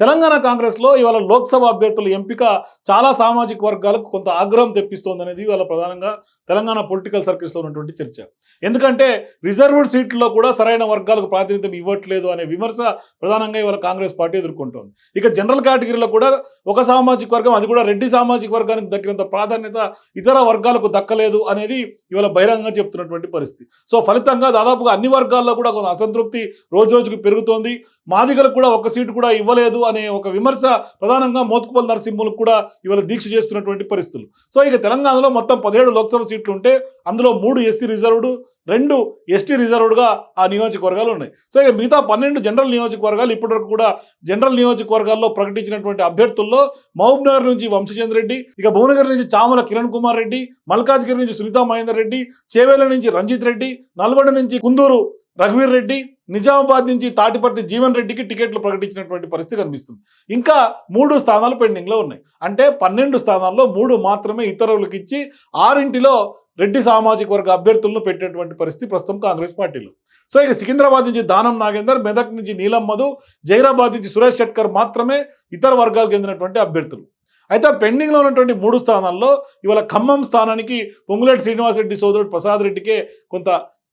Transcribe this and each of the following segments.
తెలంగాణ కాంగ్రెస్లో ఇవాళ లోక్సభ అభ్యర్థుల ఎంపిక చాలా సామాజిక వర్గాలకు కొంత ఆగ్రహం తెప్పిస్తోంది అనేది ఇవాళ ప్రధానంగా తెలంగాణ పొలిటికల్ సర్కిల్స్లో ఉన్నటువంటి చర్చ. ఎందుకంటే రిజర్వ్డ్ సీట్లలో కూడా సరైన వర్గాలకు ప్రాతినిధ్యం ఇవ్వట్లేదు అనే విమర్శ ప్రధానంగా ఇవాళ కాంగ్రెస్ పార్టీ ఎదుర్కొంటోంది. ఇక జనరల్ కేటగిరీలో కూడా ఒక సామాజిక వర్గం అది కూడా రెడ్డి సామాజిక వర్గానికి దక్కినంత ప్రాధాన్యత ఇతర వర్గాలకు దక్కలేదు అనేది ఇవాళ బహిరంగంగా చెప్తున్నటువంటి పరిస్థితి. సో ఫలితంగా దాదాపుగా అన్ని వర్గాల్లో కూడా కొంత అసంతృప్తి రోజు రోజుకు పెరుగుతోంది. మాదిగలకు కూడా ఒక సీటు కూడా ఇవ్వలేదు అనే ఒక విమర్శ ప్రధానంగా మోత్కుపల్ నరసింహులకు కూడా ఇవాళ దీక్ష చేస్తున్నటువంటి పరిస్థితులు. సో ఇక తెలంగాణలో మొత్తం పదిహేడు లోక్సభ సీట్లు ఉంటే అందులో మూడు ఎస్సీ రిజర్వ్డ్ రెండు ఎస్టీ రిజర్వ్డ్గా ఆ నియోజకవర్గాలు ఉన్నాయి. సో ఇక మిగతా పన్నెండు జనరల్ నియోజకవర్గాలు ఇప్పటివరకు కూడా జనరల్ నియోజకవర్గాల్లో ప్రకటించినటువంటి అభ్యర్థుల్లో మహబూబ్నగర్ నుంచి వంశచంద్ర రెడ్డి ఇక భువనగిరి నుంచి చామల కిరణ్ కుమార్ రెడ్డి మల్కాజ్గిరి నుంచి సునీతా మహేందర్ రెడ్డి చేవేల నుంచి రంజిత్ రెడ్డి నల్గొండ నుంచి కుందూరు రఘువీర్ రెడ్డి నిజామాబాద్ నుంచి తాటిపర్తి జీవన్ రెడ్డికి టికెట్లు ప్రకటించినటువంటి పరిస్థితి కనిపిస్తుంది. ఇంకా మూడు స్థానాలు పెండింగ్లో ఉన్నాయి. అంటే పన్నెండు స్థానాల్లో మూడు మాత్రమే ఇతరులకు ఇచ్చి ఆరింటిలో రెడ్డి సామాజిక వర్గ అభ్యర్థులను పెట్టేటువంటి పరిస్థితి ప్రస్తుతం కాంగ్రెస్ పార్టీలో. సో ఇక సికింద్రాబాద్ నుంచి దానం నాగేందర్ మెదక్ నుంచి నీలం మధు జైరాబాద్ నుంచి సురేష్ షెట్కర్ మాత్రమే ఇతర వర్గాలకు చెందినటువంటి అభ్యర్థులు. అయితే పెండింగ్లో ఉన్నటువంటి మూడు స్థానాల్లో ఇవాళ ఖమ్మం స్థానానికి పొంగులేటి శ్రీనివాసరెడ్డి సోదరుడు ప్రసాద్ రెడ్డికే కొంత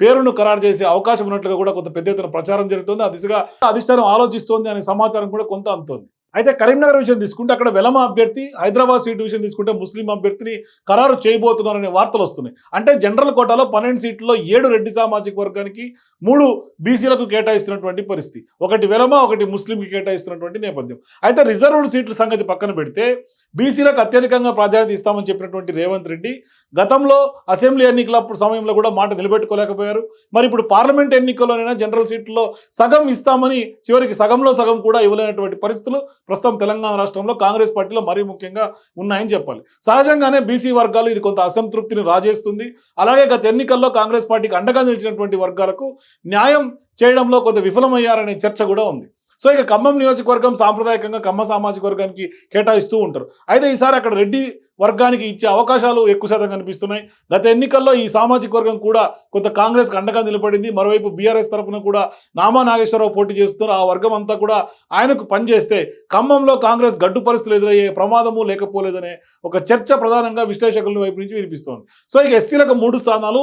పేరును ఖరారు చేసే అవకాశం ఉన్నట్లుగా కూడా కొంత పెద్ద ఎత్తున ప్రచారం జరుగుతుంది. ఆ దిశగా అధిష్టానం ఆలోచిస్తోంది అనే సమాచారం కూడా కొంత అందుతోంది. అయితే కరీంనగర్ విషయం తీసుకుంటే అక్కడ వెలమ అభ్యర్థి హైదరాబాద్ సీటు విషయం తీసుకుంటే ముస్లిం అభ్యర్థిని ఖరారు చేయబోతున్నారనే వార్తలు వస్తున్నాయి. అంటే జనరల్ కోటాలో పన్నెండు సీట్లలో ఏడు రెడ్డి సామాజిక వర్గానికి మూడు బీసీలకు కేటాయిస్తున్నటువంటి పరిస్థితి. ఒకటి వెలమ ఒకటి ముస్లింకి కేటాయిస్తున్నటువంటి నేపథ్యం. అయితే రిజర్వ్డ్ సీట్ల సంగతి పక్కన పెడితే బీసీలకు అత్యధికంగా ప్రాధాన్యత ఇస్తామని చెప్పినటువంటి రేవంత్ రెడ్డి గతంలో అసెంబ్లీ ఎన్నికల సమయంలో కూడా మాట నిలబెట్టుకోలేకపోయారు. మరి ఇప్పుడు పార్లమెంట్ ఎన్నికల్లోనైనా జనరల్ సీట్లలో సగం ఇస్తామని చివరికి సగంలో సగం కూడా ఇవ్వలేనటువంటి పరిస్థితులు ప్రస్తుతం తెలంగాణ రాష్ట్రంలో కాంగ్రెస్ పార్టీలో మరీ ముఖ్యంగా ఉన్నాయని చెప్పాలి. సహజంగానే బీసీ వర్గాలు ఇది కొంత అసంతృప్తిని రాజేస్తుంది. అలాగే గత ఎన్నికల్లో కాంగ్రెస్ పార్టీకి అండగా నిలిచినటువంటి వర్గాలకు న్యాయం చేయడంలో కొంత విఫలమయ్యారనే చర్చ కూడా ఉంది. సో ఇక ఖమ్మం నియోజకవర్గం సాంప్రదాయకంగా కమ్మ సామాజిక వర్గానికి కేటాయిస్తూ ఉంటారు. అయితే ఈసారి అక్కడ రెడ్డి వర్గానికి ఇచ్చే అవకాశాలు ఎక్కువ శాతం కనిపిస్తున్నాయి. గత ఎన్నికల్లో ఈ సామాజిక వర్గం కూడా కొంత కాంగ్రెస్కి అండగా నిలబడింది. మరోవైపు బీఆర్ఎస్ తరఫున కూడా నామా నాగేశ్వరరావు పోటీ చేస్తున్నారు. ఆ వర్గం అంతా కూడా ఆయనకు పనిచేస్తే ఖమ్మంలో కాంగ్రెస్ గడ్డు పరిస్థితులు ఎదురయ్యే ప్రమాదము లేకపోలేదనే ఒక చర్చ ప్రధానంగా విశ్లేషకుల వైపు నుంచి వినిపిస్తోంది. సో ఇక ఎస్సీలకు మూడు స్థానాలు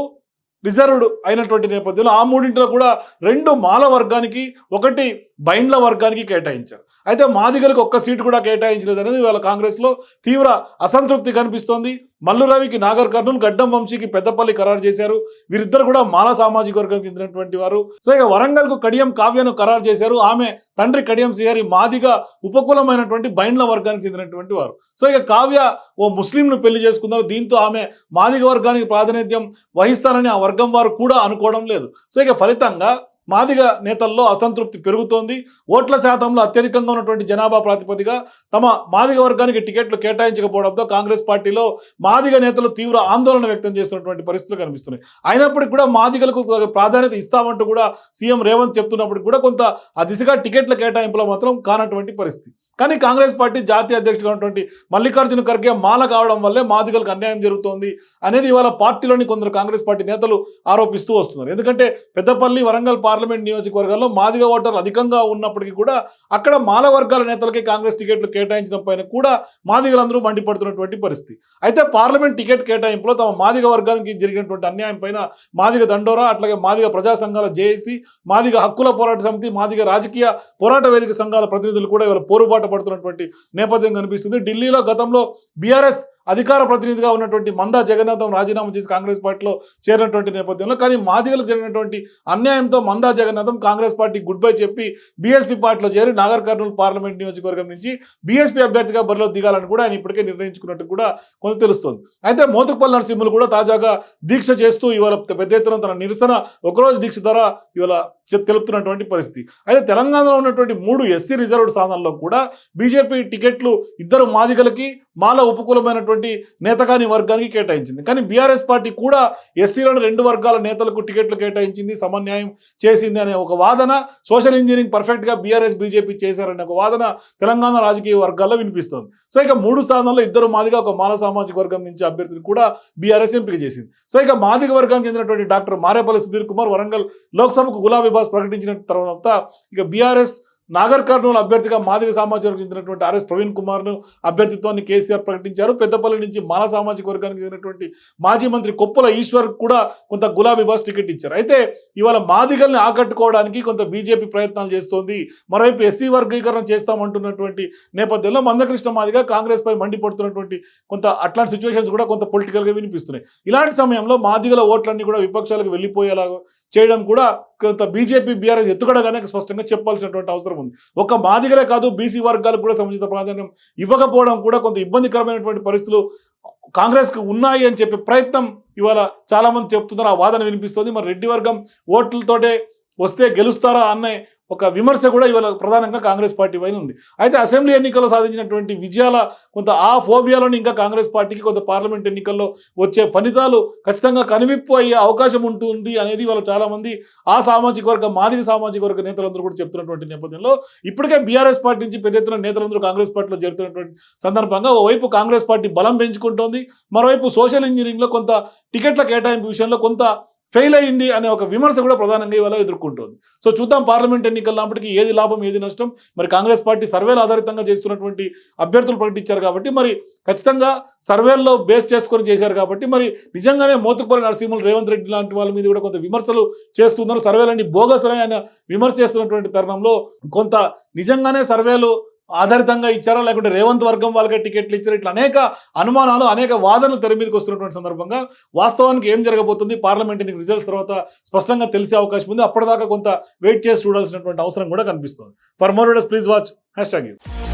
రిజర్వ్డ్ అయినటువంటి నేపథ్యంలో ఆ మూడింటిలో కూడా రెండు మాల వర్గానికి ఒకటి బైండ్ల వర్గానికి కేటాయించారు. అయితే మాదిగలకు ఒక్క సీటు కూడా కేటాయించలేదు అనేది ఇవాళ కాంగ్రెస్లో తీవ్ర అసంతృప్తి కనిపిస్తోంది. మల్లురావికి నాగర్ కర్నూలు గడ్డం వంశీకి పెద్దపల్లి ఖరారు చేశారు. వీరిద్దరు కూడా మాల సామాజిక వర్గం చెందినటువంటి వారు. సో ఇక వరంగల్కు కడియం కావ్యను ఖరారు చేశారు. ఆమె తండ్రి కడియం శ్రీహరి మాదిగా ఉపకులమైనటువంటి బైండ్ల వర్గానికి చెందినటువంటి వారు. సో ఇక కావ్య ఓ ముస్లింను పెళ్ళి చేసుకున్నారు. దీంతో ఆమె మాదిగ వర్గానికి ప్రాతినిధ్యం వహిస్తారని ఆ వర్గం వారు కూడా అనుకోవడం లేదు. సో ఇక ఫలితంగా మాదిగ నేతల్లో అసంతృప్తి పెరుగుతోంది. ఓట్ల శాతంలో అత్యధికంగా ఉన్నటువంటి జనాభా ప్రాతిపదిగా తమ మాదిగ వర్గానికి టికెట్లు కేటాయించకపోవడంతో కాంగ్రెస్ పార్టీలో మాదిగ నేతలు తీవ్ర ఆందోళన వ్యక్తం చేస్తున్నటువంటి పరిస్థితులు కనిపిస్తున్నాయి. అయినప్పటికీ కూడా మాదిగలకు ప్రాధాన్యత ఇస్తామంటూ కూడా సీఎం రేవంత్ చెప్తున్నప్పటికీ కూడా కొంత ఆ దిశగా టికెట్ల కేటాయింపులో మాత్రం కానటువంటి పరిస్థితి. కానీ కాంగ్రెస్ పార్టీ జాతీయ అధ్యక్షుడు ఉన్నటువంటి మల్లికార్జున ఖర్గే మాల కావడం వల్లే మాదిగలకు అన్యాయం జరుగుతోంది అనేది ఇవాళ పార్టీలోని కొందరు కాంగ్రెస్ పార్టీ నేతలు ఆరోపిస్తూ వస్తున్నారు. ఎందుకంటే పెద్దపల్లి వరంగల్ పార్లమెంట్ నియోజకవర్గాల్లో మాదిగ ఓటర్లు అధికంగా ఉన్నప్పటికీ కూడా అక్కడ మాల వర్గాల నేతలకి కాంగ్రెస్ టికెట్లు కేటాయించడం పైన కూడా మాదిగలందరూ మండిపడుతున్నటువంటి పరిస్థితి. అయితే పార్లమెంట్ టికెట్ కేటాయింపులో తమ మాదిగ వర్గానికి జరిగినటువంటి అన్యాయం పైన మాదిగ దండోరా అట్లాగే మాదిగ ప్రజా సంఘాల జేఏసీ మాదిగ హక్కుల పోరాట సమితి మాదిగ రాజకీయ పోరాట వేదిక సంఘాల ప్రతినిధులు కూడా ఇవాళ పోరుబాటు పడుతున్నటువంటి నేపథ్యం కనిపిస్తుంది. ఢిల్లీలో గతంలో బీఆర్ఎస్ అధికార ప్రతినిధిగా ఉన్నటువంటి మందా జగన్నాథం రాజీనామా చేసి కాంగ్రెస్ పార్టీలో చేరినటువంటి నేపథ్యంలో కానీ మాదిగలకు జరిగినటువంటి అన్యాయంతో Manda Jagannatham Congress party good bye BSP BSP పార్టీలో చేరి నాగర్ కర్నూలు పార్లమెంట్ నియోజకవర్గం నుంచి బీఎస్పీ అభ్యర్థిగా బరిలో దిగాలని కూడా ఆయన ఇప్పటికే నిర్ణయించుకున్నట్టు కూడా కొంత తెలుస్తోంది. అయితే మోతుకుపల్లి నరసింహులు కూడా తాజాగా దీక్ష చేస్తూ ఇవాళ పెద్ద ఎత్తున తన నిరసన ఒకరోజు దీక్ష ద్వారా ఇవాళ తెలుపుతున్నటువంటి పరిస్థితి. అయితే తెలంగాణలో ఉన్నటువంటి మూడు ఎస్సీ రిజర్వ్డ్ స్థానాల్లో కూడా బీజేపీ టికెట్లు ఇద్దరు మాదిగలకి మాల ఉపకూలమైనటువంటి నేతకాని వర్గానికి కేటాయించింది. కానీ బీఆర్ఎస్ పార్టీ కూడా ఎస్సీలోని రెండు వర్గాల నేతలకు టికెట్లు కేటాయించింది సమన్యాయం చేసింది అనే ఒక వాదన సోషల్ ఇంజనీరింగ్ పర్ఫెక్ట్గా బీఆర్ఎస్ బీజేపీ చేశారనే ఒక వాదన తెలంగాణ రాజకీయ వర్గాల్లో వినిపిస్తుంది. సో ఇక మూడు స్థానాల్లో ఇద్దరు మాదిగా ఒక మాల సామాజిక వర్గం నుంచి అభ్యర్థిని కూడా బీఆర్ఎస్ ఎంపిక చేసింది. సో ఇక మాదిగ వర్గానికి చెందినటువంటి డాక్టర్ మారేపల్లి సుధీర్ కుమార్ వరంగల్ లోక్సభకు గులాబీ బాస్ ప్రకటించిన తర్వాత ఇక బీఆర్ఎస్ నాగర్ కర్నూలు అభ్యర్థిగా మాదిగ సామాజిక వర్గం చెందినటువంటి ఆర్ఎస్ ప్రవీణ్ కుమార్ను అభ్యర్థిత్వాన్ని కేసీఆర్ ప్రకటించారు. పెద్దపల్లి నుంచి మాల సామాజిక వర్గానికి చెందినటువంటి మాజీ మంత్రి కొప్పుల ఈశ్వర్ కూడా కొంత గులాబీ బాస్ టికెట్ ఇచ్చారు. అయితే ఇవాళ మాదిగల్ని ఆకట్టుకోవడానికి కొంత బీజేపీ ప్రయత్నాలు చేస్తోంది. మరోవైపు ఎస్సీ వర్గీకరణ చేస్తామంటున్నటువంటి నేపథ్యంలో మందకృష్ణ మాదిగా కాంగ్రెస్ పై మండిపడుతున్నటువంటి కొంత అట్లాంటి సిచ్యువేషన్స్ కూడా కొంత పొలిటికల్గా వినిపిస్తున్నాయి. ఇలాంటి సమయంలో మాదిగల ఓట్లన్నీ కూడా విపక్షాలకు వెళ్ళిపోయేలా చేయడం కూడా బీజేపీ బీఆర్ఎస్ ఎత్తుగడగానే స్పష్టంగా చెప్పాల్సినటువంటి అవసరం ఉంది. ఒక మాదిగలే కాదు బీసీ వర్గాలకు కూడా సముచిత ప్రాధాన్యం ఇవ్వకపోవడం కూడా కొంత ఇబ్బందికరమైనటువంటి పరిస్థితులు కాంగ్రెస్కి ఉన్నాయి అని చెప్పే ప్రయత్నం ఇవాళ చాలా మంది చెప్తున్నారు. ఆ వాదన వినిపిస్తుంది. మరి రెడ్డి వర్గం ఓట్లతోటే వస్తే గెలుస్తారా అనే ఒక విమర్శ కూడా ఇవాళ ప్రధానంగా కాంగ్రెస్ పార్టీ పైన ఉంది. అయితే అసెంబ్లీ ఎన్నికల్లో సాధించినటువంటి విజయాల కొంత ఆ ఫోబియాలోని ఇంకా కాంగ్రెస్ పార్టీకి కొంత పార్లమెంట్ ఎన్నికల్లో వచ్చే ఫలితాలు ఖచ్చితంగా కనువిప్పు అయ్యే అవకాశం ఉంటుంది అనేది ఇవాళ చాలామంది ఆ సామాజిక వర్గ మాదిగ సామాజిక వర్గ నేతలందరూ కూడా చెప్తున్నటువంటి నేపథ్యంలో ఇప్పటికే బీఆర్ఎస్ పార్టీ నుంచి పెద్ద ఎత్తున నేతలందరూ కాంగ్రెస్ పార్టీలో చేరుతున్నటువంటి సందర్భంగా ఓవైపు కాంగ్రెస్ పార్టీ బలం పెంచుకుంటోంది మరోవైపు సోషల్ ఇంజనీరింగ్లో కొంత టికెట్ల కేటాయింపు విషయంలో కొంత ఫెయిల్ అయింది అనే ఒక విమర్శ కూడా ప్రధానంగా ఇవాళ ఎదుర్కొంటుంది. సో చూద్దాం పార్లమెంట్ ఎన్నికలప్పటికీ ఏది లాభం ఏది నష్టం. మరి కాంగ్రెస్ పార్టీ సర్వేలు ఆధారితంగా చేస్తున్నటువంటి అభ్యర్థులు ప్రకటించారు కాబట్టి మరి ఖచ్చితంగా సర్వేల్లో బేస్ చేసుకొని చేశారు కాబట్టి మరి నిజంగానే మోతుకుపల్లి నరసింహులు రేవంత్ రెడ్డి లాంటి వాళ్ళ మీద కూడా కొంత విమర్శలు చేస్తున్నారు. సర్వేలన్నీ బోగస్ ఆయన విమర్శ చేస్తున్నటువంటి తరుణంలో కొంత నిజంగానే సర్వేలు ఆధారితంగా ఇచ్చారా? లేకుంటే రేవంత్ వర్గం వాళ్ళకే టికెట్లు ఇచ్చారు? ఇట్లా అనేక అనుమానాలు అనేక వాదనలు తెర మీదకి వస్తున్నటువంటి సందర్భంగా వాస్తవానికి ఏం జరగబోతుంది? పార్లమెంట్ ఎన్నిక రిజల్ట్స్ తర్వాత స్పష్టంగా తెలిసే అవకాశం ఉంది. అప్పటిదాకా కొంత వెయిట్ చేసి చూడాల్సినటువంటి అవసరం కూడా కనిపిస్తుంది. For more please watch. Hashtag you.